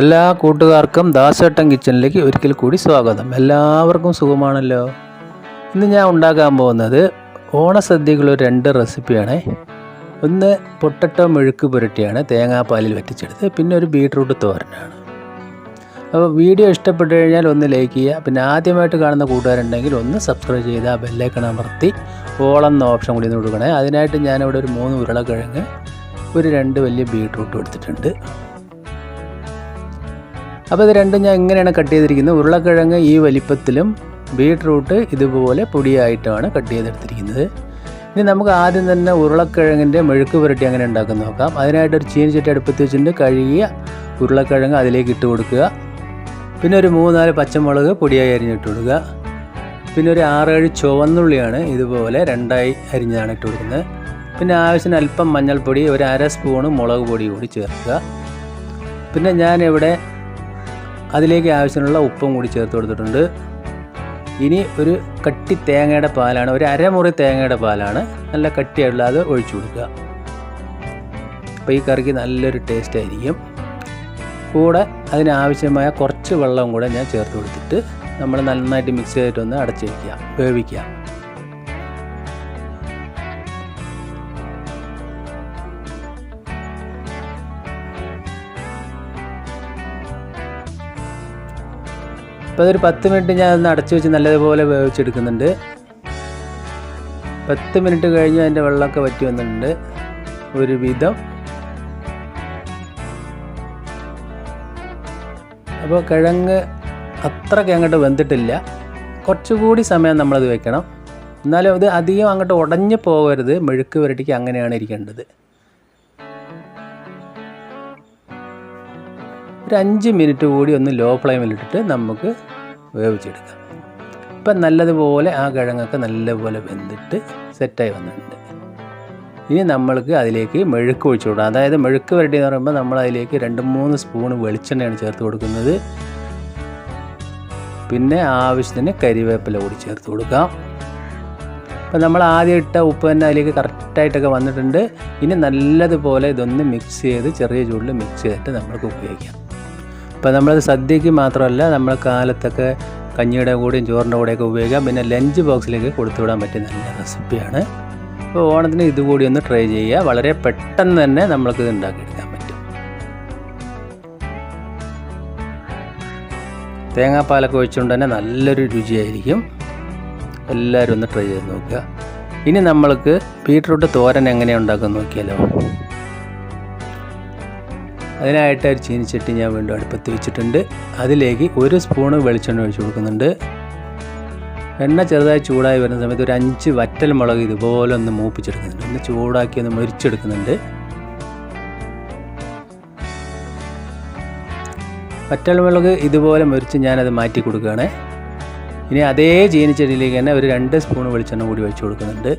എല്ലാ കൂട്ടുകാർക്കും ദാസേട്ടൻ കിച്ചണിലേക്ക് ഒരിക്കൽ കൂടി സ്വാഗതം. എല്ലാവർക്കും സുഖമാണല്ലോ? ഇന്ന് ഞാൻ ഉണ്ടാക്കാൻ പോകുന്നത് ഓണസദ്യക്കുള്ള രണ്ട് റെസിപ്പിയാണ്. ഒന്ന് പൊട്ടറ്റോ മെഴുക്ക് പുരട്ടിയാണ് തേങ്ങാപ്പാലിൽ വറ്റിച്ചെടുത്ത് പിന്നെ ഒരു ബീട്രൂട്ട് തോരനാണ്. അപ്പോൾ വീഡിയോ ഇഷ്ടപ്പെട്ടു കഴിഞ്ഞാൽ ഒന്ന് ലൈക്ക് ചെയ്യുക. പിന്നെ ആദ്യമായിട്ട് കാണുന്ന കൂട്ടുകാരുണ്ടെങ്കിൽ ഒന്ന് സബ്സ്ക്രൈബ് ചെയ്ത് ആ ബെല്ലൈക്കൺ അമർത്തി ഓളെന്ന ഓപ്ഷൻ കൂടി കൊടുക്കണേ. അതിനായിട്ട് ഞാനിവിടെ ഒരു മൂന്ന് ഉരുളക്കിഴങ്ങ് ഒരു രണ്ട് വലിയ ബീട്രൂട്ട് എടുത്തിട്ടുണ്ട്. അപ്പോൾ ഇത് രണ്ടും ഞാൻ ഇങ്ങനെയാണ് കട്ട് ചെയ്തിരിക്കുന്നത്. ഉരുളക്കിഴങ്ങ് ഈ വലിപ്പത്തിലും ബീട്രൂട്ട് ഇതുപോലെ പൊടിയായിട്ടുമാണ് കട്ട് ചെയ്തെടുത്തിരിക്കുന്നത്. ഇനി നമുക്ക് ആദ്യം തന്നെ ഉരുളക്കിഴങ്ങിന്റെ മെഴുക്ക് പുരട്ടി അങ്ങനെ ഉണ്ടാക്കാൻ നോക്കാം. അതിനായിട്ട് ഒരു ചീനിച്ചിട്ട് അടുപ്പത്ത് വെച്ചിട്ട് കഴുകിയ ഉരുളക്കിഴങ്ങ് അതിലേക്ക് ഇട്ട് കൊടുക്കുക. പിന്നെ ഒരു മൂന്നാൽ പച്ചമുളക് പൊടിയായി അരിഞ്ഞിട്ട് കൊടുക്കുക. പിന്നെ ഒരു ആറേഴ് ചുവന്നുള്ളിയാണ് ഇതുപോലെ രണ്ടായി അരിഞ്ഞതാണ് ഇട്ട് കൊടുക്കുന്നത്. പിന്നെ ആവശ്യത്തിന് അല്പം മഞ്ഞൾപ്പൊടി ഒരു അര സ്പൂണ് മുളക് പൊടി കൂടി ചേർക്കുക. പിന്നെ ഞാനിവിടെ അതിലേക്ക് ആവശ്യമുള്ള ഉപ്പും കൂടി ചേർത്ത് കൊടുത്തിട്ടുണ്ട്. ഇനി ഒരു കട്ടി തേങ്ങയുടെ പാലാണ് ഒരു അരമുറി തേങ്ങയുടെ പാലാണ് നല്ല കട്ടിയായിട്ടുള്ള അത് ഒഴിച്ചു കൊടുക്കുക. അപ്പോൾ ഈ കറിക്ക് നല്ലൊരു ടേസ്റ്റ് ആയിരിക്കും. കൂടെ അതിനാവശ്യമായ കുറച്ച് വെള്ളം കൂടെ ഞാൻ ചേർത്ത് കൊടുത്തിട്ട് നമ്മൾ നന്നായിട്ട് മിക്സ് ചെയ്തിട്ടൊന്ന് അടച്ച് വയ്ക്കുക വേവിക്കുക. അപ്പോൾ അതൊരു പത്ത് മിനിറ്റ് ഞാൻ ഒന്ന് അടച്ചു വെച്ച് നല്ലതുപോലെ വേവിച്ചെടുക്കുന്നുണ്ട്. പത്ത് മിനിറ്റ് കഴിഞ്ഞ് അതിന്റെ വെള്ളമൊക്കെ വറ്റി വന്നിട്ടുണ്ട്. ഒരു വിധം അപ്പോൾ കിഴങ്ങ് അത്രയ്ക്ക് അങ്ങോട്ട് വെന്തിട്ടില്ല. കുറച്ചുകൂടി സമയം നമ്മളത് വെക്കണം. എന്നാലും അത് അധികം അങ്ങോട്ട് ഉടഞ്ഞു പോകരുത്. മെഴുക്ക് പുരട്ടിക്ക് അങ്ങനെയാണ് ഇരിക്കേണ്ടത്. ഒരു അഞ്ച് മിനിറ്റ് കൂടി ഒന്ന് ലോ ഫ്ലെയിമിലിട്ടിട്ട് നമുക്ക് വേവിച്ചെടുക്കാം. ഇപ്പം നല്ലതുപോലെ ആ കിഴങ്ങൊക്കെ നല്ലപോലെ വെന്തിട്ട് സെറ്റായി വന്നിട്ടുണ്ട്. ഇനി നമ്മൾക്ക് അതിലേക്ക് മെഴുക്ക് ഒഴിച്ചു കൊടുക്കാം അതായത് മെഴുക്ക് വരട്ടി എന്ന് പറയുമ്പോൾ നമ്മൾ അതിലേക്ക് രണ്ട് മൂന്ന് സ്പൂൺ വെളിച്ചെണ്ണയാണ് ചേർത്ത് കൊടുക്കുന്നത്. പിന്നെ ആവശ്യത്തിന് കരിവേപ്പില കൂടി ചേർത്ത് കൊടുക്കാം. അപ്പം നമ്മൾ ആദ്യം ഇട്ട ഉപ്പ് തന്നെ അതിലേക്ക് കറക്റ്റായിട്ടൊക്കെ വന്നിട്ടുണ്ട്. ഇനി നല്ലതുപോലെ ഇതൊന്ന് മിക്സ് ചെയ്ത് ചെറിയ ചൂടിൽ മിക്സ് ചെയ്തിട്ട് നമ്മൾക്ക് ഉപയോഗിക്കാം. അപ്പോൾ നമ്മളത് സദ്യക്ക് മാത്രമല്ല നമ്മൾ കാലത്തൊക്കെ കഞ്ഞിയുടെ കൂടെയും ചോറിന്റെ കൂടെയൊക്കെ ഉപയോഗിക്കാം. പിന്നെ ലഞ്ച് ബോക്സിലേക്ക് കൊടുത്തു വിടാൻ പറ്റിയ നല്ല റെസിപ്പിയാണ് അപ്പോൾ ഓണത്തിന് ഇതുകൂടി ഒന്ന് ട്രൈ ചെയ്യുക. വളരെ പെട്ടെന്ന് തന്നെ നമ്മൾക്ക് ഇത് ഉണ്ടാക്കിയെടുക്കാൻ പറ്റും. തേങ്ങാപ്പാലൊക്കെ ഒഴിച്ചുകൊണ്ട് തന്നെ നല്ലൊരു രുചിയായിരിക്കും. എല്ലാവരും ഒന്ന് ട്രൈ ചെയ്ത് നോക്കുക. ഇനി നമ്മൾക്ക് ബീട്രൂട്ട് തോരൻ എങ്ങനെയാണ് ഉണ്ടാക്കാൻ നോക്കിയാലോ? അതിനായിട്ട് ഒരു ചീനിച്ചട്ടി ഞാൻ വീണ്ടും അടുപ്പത്ത് വെച്ചിട്ടുണ്ട്. അതിലേക്ക് ഒരു സ്പൂണ് വെളിച്ചെണ്ണ ഒഴിച്ച് കൊടുക്കുന്നുണ്ട്. എണ്ണ ചെറുതായി ചൂടായി വരുന്ന സമയത്ത് ഒരു അഞ്ച് വറ്റൽ മുളക് ഇതുപോലെ ഒന്ന് മൂപ്പിച്ചെടുക്കുന്നുണ്ട്. ഒന്ന് ചൂടാക്കി ഒന്ന് മുരിച്ചെടുക്കുന്നുണ്ട്. വറ്റൽ മുളക് ഇതുപോലെ മുരിച്ച് ഞാനത് മാറ്റി കൊടുക്കുകയാണ്. ഇനി അതേ ചീനിച്ചെടിയിലേക്ക് തന്നെ ഒരു രണ്ട് സ്പൂൺ വെളിച്ചെണ്ണ കൂടി ഒഴിച്ചു കൊടുക്കുന്നുണ്ട്.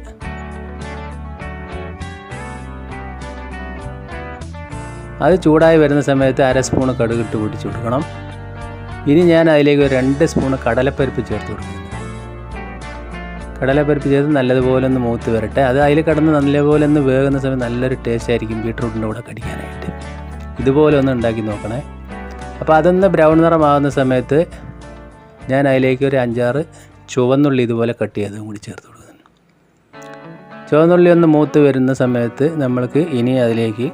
അത് ചൂടായി വരുന്ന സമയത്ത് അര സ്പൂൺ കടുകിട്ട് പൊടിച്ചു കൊടുക്കണം. ഇനി ഞാൻ അതിലേക്ക് ഒരു രണ്ട് സ്പൂൺ കടലപ്പരിപ്പ് ചേർത്ത് കൊടുക്കും. കടലപ്പരിപ്പ് ചേർത്ത് നല്ലതുപോലെ ഒന്ന് മൂത്ത് വരട്ടെ. അത് അതിൽ കടന്ന് നല്ലപോലെ ഒന്ന് വേകുന്ന സമയത്ത് നല്ലൊരു ടേസ്റ്റ് ആയിരിക്കും ബീട്രൂട്ടിന്റെ കൂടെ കടിക്കാനായിട്ട്. ഇതുപോലെ ഒന്ന് ഉണ്ടാക്കി നോക്കണേ. അപ്പോൾ അതൊന്ന് ബ്രൗൺ നിറമാകുന്ന സമയത്ത് ഞാൻ അതിലേക്ക് ഒരു അഞ്ചാറ് ചുവന്നുള്ളി ഇതുപോലെ കട്ട് ചെയ്തതും കൂടി ചേർത്ത് കൊടുക്കുന്നു. ചുവന്നുള്ളി ഒന്ന് മൂത്ത് വരുന്ന സമയത്ത് നമ്മൾക്ക് ഇനി അതിലേക്ക്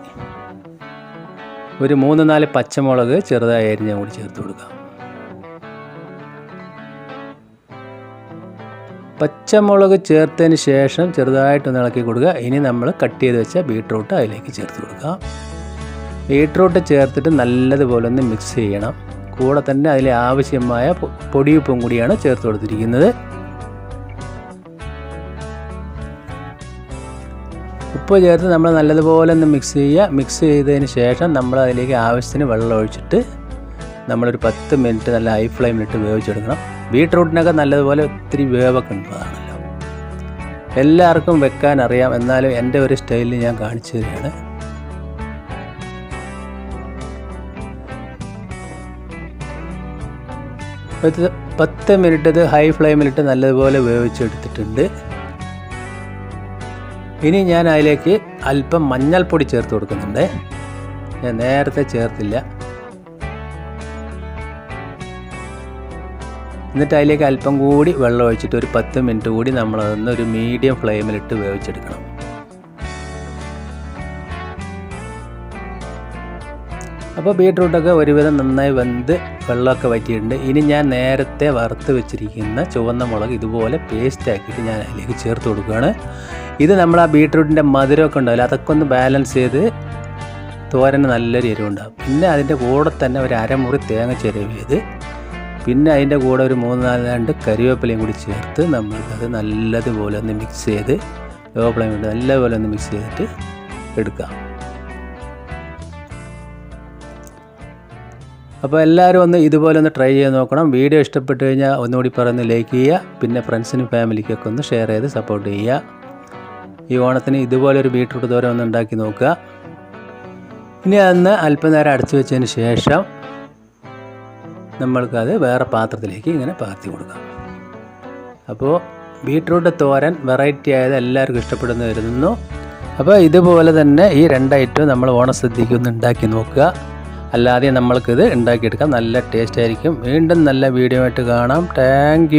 ഒരു മൂന്ന് നാല് പച്ചമുളക് ചെറുതായി അരിഞ്ഞ കൂടി ചേർത്ത് കൊടുക്കാം. പച്ചമുളക് ചേർത്തതിന് ശേഷം ചെറുതായിട്ടൊന്ന് ഇളക്കി കൊടുക്കുക. ഇനി നമ്മൾ കട്ട് ചെയ്ത് വെച്ച ബീട്രൂട്ട് അതിലേക്ക് ചേർത്ത് കൊടുക്കുക. ബീട്രൂട്ട് ചേർത്തിട്ട് നല്ലതുപോലെ ഒന്ന് മിക്സ് ചെയ്യണം. കൂടെ തന്നെ അതിലെ ആവശ്യമായ പൊടിയുപ്പും കൂടിയാണ് ചേർത്ത് കൊടുത്തിരിക്കുന്നത്. ഉപ്പ് ചേർത്ത് നമ്മൾ നല്ലതുപോലെ ഒന്ന് മിക്സ് ചെയ്യുക. മിക്സ് ചെയ്തതിന് ശേഷം നമ്മൾ അതിലേക്ക് ആവശ്യത്തിന് വെള്ളം ഒഴിച്ചിട്ട് നമ്മളൊരു പത്ത് മിനിറ്റ് നല്ല ഹൈ ഫ്ലെയിമിലിട്ട് വേവിച്ചെടുക്കണം. ബീട്രൂട്ടിനൊക്കെ നല്ലതുപോലെ ഒത്തിരി വേവൊക്കെ ഉള്ളതാണല്ലോ എല്ലാവർക്കും വെക്കാൻ അറിയാം. എന്നാലും എന്റെ ഒരു സ്റ്റൈലിൽ ഞാൻ കാണിച്ചു തരികയാണ്. പത്ത് മിനിറ്റ് ഇത് ഹൈ ഫ്ലെയിമിലിട്ട് നല്ലതുപോലെ വേവിച്ചെടുത്തിട്ടുണ്ട്. ഇനി ഞാൻ അതിലേക്ക് അല്പം മഞ്ഞൾപ്പൊടി ചേർത്ത് കൊടുക്കുന്നുണ്ട്. ഞാൻ നേരത്തെ ചേർത്തില്ല. എന്നിട്ട് അതിലേക്ക് അല്പം കൂടി വെള്ളം ഒഴിച്ചിട്ട് ഒരു പത്ത് മിനിറ്റ് കൂടി നമ്മളതൊന്ന് ഒരു മീഡിയം ഫ്ലെയിമിലിട്ട് വേവിച്ചെടുക്കണം. അപ്പോൾ ബീട്രൂട്ടൊക്കെ ഒരുവിധം നന്നായി വെന്ത് വെള്ളമൊക്കെ വറ്റിയിട്ടുണ്ട്. ഇനി ഞാൻ നേരത്തെ വറുത്ത് വെച്ചിരിക്കുന്ന ചുവന്ന മുളക് ഇതുപോലെ പേസ്റ്റ് ആക്കിയിട്ട് ഞാൻ അതിലേക്ക് ചേർത്ത് കൊടുക്കുകയാണ്. ഇത് നമ്മൾ ആ ബീട്രൂട്ടിന്റെ മധുരമൊക്കെ ഉണ്ടാവില്ല അതൊക്കെ ഒന്ന് ബാലൻസ് ചെയ്ത് തോരന് നല്ലൊരു എരിവുണ്ടാകും പിന്നെ അതിന്റെ കൂടെ തന്നെ ഒരു അരമുറി തേങ്ങ ചെരുവ് ചെയ്ത് പിന്നെ അതിന്റെ കൂടെ ഒരു മൂന്ന് നാല് രണ്ട് കരിവേപ്പിലയും കൂടി ചേർത്ത് നമ്മൾക്കത് നല്ലതുപോലെ ഒന്ന് മിക്സ് ചെയ്ത് ലോ കൂടി നല്ലപോലെ ഒന്ന് മിക്സ് ചെയ്തിട്ട് എടുക്കാം. അപ്പോൾ എല്ലാവരും ഒന്ന് ഇതുപോലെ ഒന്ന് ട്രൈ ചെയ്ത് നോക്കണം. വീഡിയോ ഇഷ്ടപ്പെട്ടു കഴിഞ്ഞാൽ ഒന്നുകൂടി പറഞ്ഞ് ലൈക്ക് ചെയ്യുക. പിന്നെ ഫ്രണ്ട്സിനും ഫാമിലിക്കൊക്കെ ഒന്ന് ഷെയർ ചെയ്ത് സപ്പോർട്ട് ചെയ്യുക. ഈ ഓണത്തിന് ഇതുപോലെ ഒരു ബീട്രൂട്ട് തോരൻ ഒന്ന് ഉണ്ടാക്കി നോക്കുക. ഇനി അന്ന് അല്പനേരം അടച്ചു വെച്ചതിന് ശേഷം നമ്മൾക്കത് വേറെ പാത്രത്തിലേക്ക് ഇങ്ങനെ പകർത്തി കൊടുക്കാം. അപ്പോൾ ബീട്രൂട്ട് തോരൻ വെറൈറ്റി ആയത് എല്ലാവർക്കും ഇഷ്ടപ്പെടുന്നു വരുന്നു അപ്പോൾ ഇതുപോലെ തന്നെ ഈ രണ്ട് ഐറ്റം നമ്മൾ ഓണസദ്യക്ക് ഒന്ന് ഉണ്ടാക്കി നോക്കുക. അല്ലാതെ നമ്മൾക്കിത് ഉണ്ടാക്കിയെടുക്കാം നല്ല ടേസ്റ്റ് ആയിരിക്കും. വീണ്ടും നല്ല വീഡിയോ ആയിട്ട് കാണാം. താങ്ക്